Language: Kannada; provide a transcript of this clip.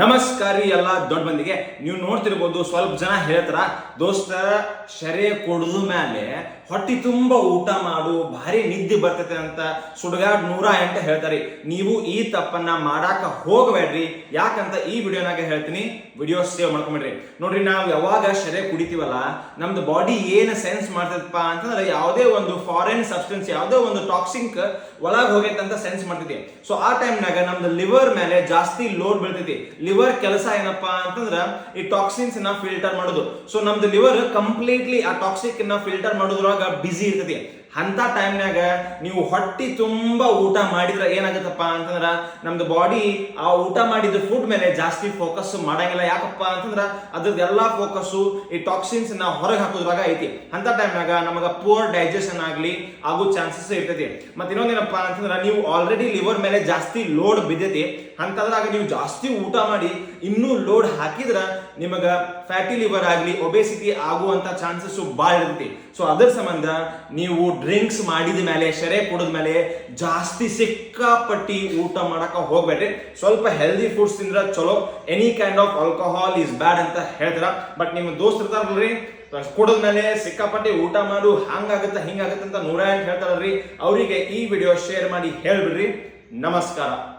ನಮಸ್ಕಾರ ಎಲ್ಲ ದೊಡ್ಡ ಮಂದಿಗೆ ನೀವು ನೋಡ್ತಿರ್ಬೋದು ಸ್ವಲ್ಪ ಜನ ಹೇಳ್ತಾರ, ದೋಸ್ತ, ಶರೇ ಕೊಡದ ಮೇಲೆ ಹೊಟ್ಟಿ ತುಂಬ ಊಟ ಮಾಡು, ಭಾರಿ ನಿದ್ದೆ ಬರ್ತೈತೆ ಅಂತ ಸುಡಗಾಡ್ ನೂರ ಎಂಟು ಹೇಳ್ತಾರೆ. ನೀವು ಈ ತಪ್ಪನ್ನ ಮಾಡಾಕ ಹೋಗಬೇಡ್ರಿ. ಯಾಕಂತ ಈ ವಿಡಿಯೋನಾಗ ಹೇಳ್ತೀನಿ. ವಿಡಿಯೋ ಸೇವ್ ಮಾಡ್ಕೊಂಬಿಡ್ರಿ. ನೋಡ್ರಿ, ನಾವು ಯಾವಾಗ ಶರೇ ಕುಡಿತೀವಲ್ಲ, ನಮ್ದು ಬಾಡಿ ಏನು ಸೆನ್ಸ್ ಮಾಡ್ತದಪ್ಪ ಅಂತಂದ್ರೆ ಯಾವುದೇ ಒಂದು ಫಾರಿನ್ ಸಬ್ಸ್ಟೆನ್ಸ್, ಯಾವುದೇ ಒಂದು ಟಾಕ್ಸಿಕ್ ಒಳಗೆ ಹೋಗೈತೆ ಅಂತ ಸೆನ್ಸ್ ಮಾಡ್ತೈತಿ. ಸೊ ಆ ಟೈಮ್ನಾಗ ನಮ್ದು ಲಿವರ್ ಮೇಲೆ ಜಾಸ್ತಿ ಲೋಡ್ ಬೀಳ್ತೈತಿ. ಲಿವರ್ ಕೆಲಸ ಏನಪ್ಪಾ ಅಂತಂದ್ರ ಈ ಟಾಕ್ಸಿನ್ಸ್ ಫಿಲ್ಟರ್ ಮಾಡೋದು. ಸೊ ನಮ್ದು ಲಿವರ್ ಕಂಪ್ಲೀಟ್ಲಿ ಆ ಟಾಕ್ಸಿಕ್ ಫಿಲ್ಟರ್ ಮಾಡೋದ್ರೊಳಗ ಬಿಸಿ ಇರ್ತೈತಿ. ಅಂತ ಟೈಮ್ನಾಗ ನೀವು ಹೊಟ್ಟಿ ತುಂಬ ಊಟ ಮಾಡಿದ್ರೆ ಏನಾಗುತ್ತಪ್ಪ ಅಂತಂದ್ರೆ ನಮ್ದು ಬಾಡಿ ಆ ಊಟ ಮಾಡಿದ ಫುಡ್ ಮೇಲೆ ಜಾಸ್ತಿ ಫೋಕಸ್ ಮಾಡಂಗಿಲ್ಲ. ಯಾಕಪ್ಪ ಅಂತಂದ್ರೆ ಅದ್ರದ್ದು ಎಲ್ಲಾ ಫೋಕಸ್ ಈ ಟಾಕ್ಸಿನ್ಸ್ನ ಹೊರಗೆ ಹಾಕೋದ್ರಾಗ ಐತಿ. ಅಂಥ ಟೈಮ್ನಾಗ ನಮಗೆ ಪೂರ್ ಡೈಜೆಷನ್ ಆಗಲಿ ಆಗೋ ಚಾನ್ಸಸ್ ಇರ್ತೈತಿ. ಮತ್ತೆ ಇನ್ನೊಂದೇನಪ್ಪ ಅಂತಂದ್ರೆ ನೀವು ಆಲ್ರೆಡಿ ಲಿವರ್ ಮೇಲೆ ಜಾಸ್ತಿ ಲೋಡ್ ಬಿದ್ದೈತಿ. ಅಂತದ್ರಾಗ ನೀವು ಜಾಸ್ತಿ ಊಟ ಮಾಡಿ ಇನ್ನೂ ಲೋಡ್ ಹಾಕಿದ್ರೆ ನಿಮಗೆ ಫ್ಯಾಟಿ ಲಿವರ್ ಆಗಲಿ ಒಬೆಸಿಟಿ ಆಗುವಂಥ ಚಾನ್ಸಸ್ ಭಾಳ ಇರ್ತೈತಿ. ಸೊ ಅದ್ರ ಸಂಬಂಧ ನೀವು ಡ್ರಿಂಕ್ಸ್ ಮಾಡಿದ ಮೇಲೆ, ಶರೆ ಕುಡಿದ ಮೇಲೆ ಜಾಸ್ತಿ ಸಿಕ್ಕಾಪಟ್ಟಿ ಊಟ ಮಾಡಕ ಹೋಗ್ಬೇಡ್ರಿ. ಸ್ವಲ್ಪ ಹೆಲ್ದಿ ಫುಡ್ಸ್ ತಿಂದ್ರೆ ಚಲೋ. Any kind of alcohol is bad ಅಂತ ಹೇಳ್ತಾರ? ಬಟ್ ನಿಮ್ಮ ದೋಸ್ತ್ ಕುಡಿದ ಮೇಲೆ ಸಿಕ್ಕಾಪಟ್ಟಿ ಊಟ ಮಾಡು, ಹಂಗಾಗತ್ತ, ಹಿಂಗಾಗತ್ತ ಅಂತ ನೂರ ಎಂಟು ಹೇಳ್ತಾರಲ್ರಿ. ಅವರಿಗೆ ಈ ವಿಡಿಯೋ ಶೇರ್ ಮಾಡಿ ಹೇಳ್ಬಿಡ್ರಿ. ನಮಸ್ಕಾರ.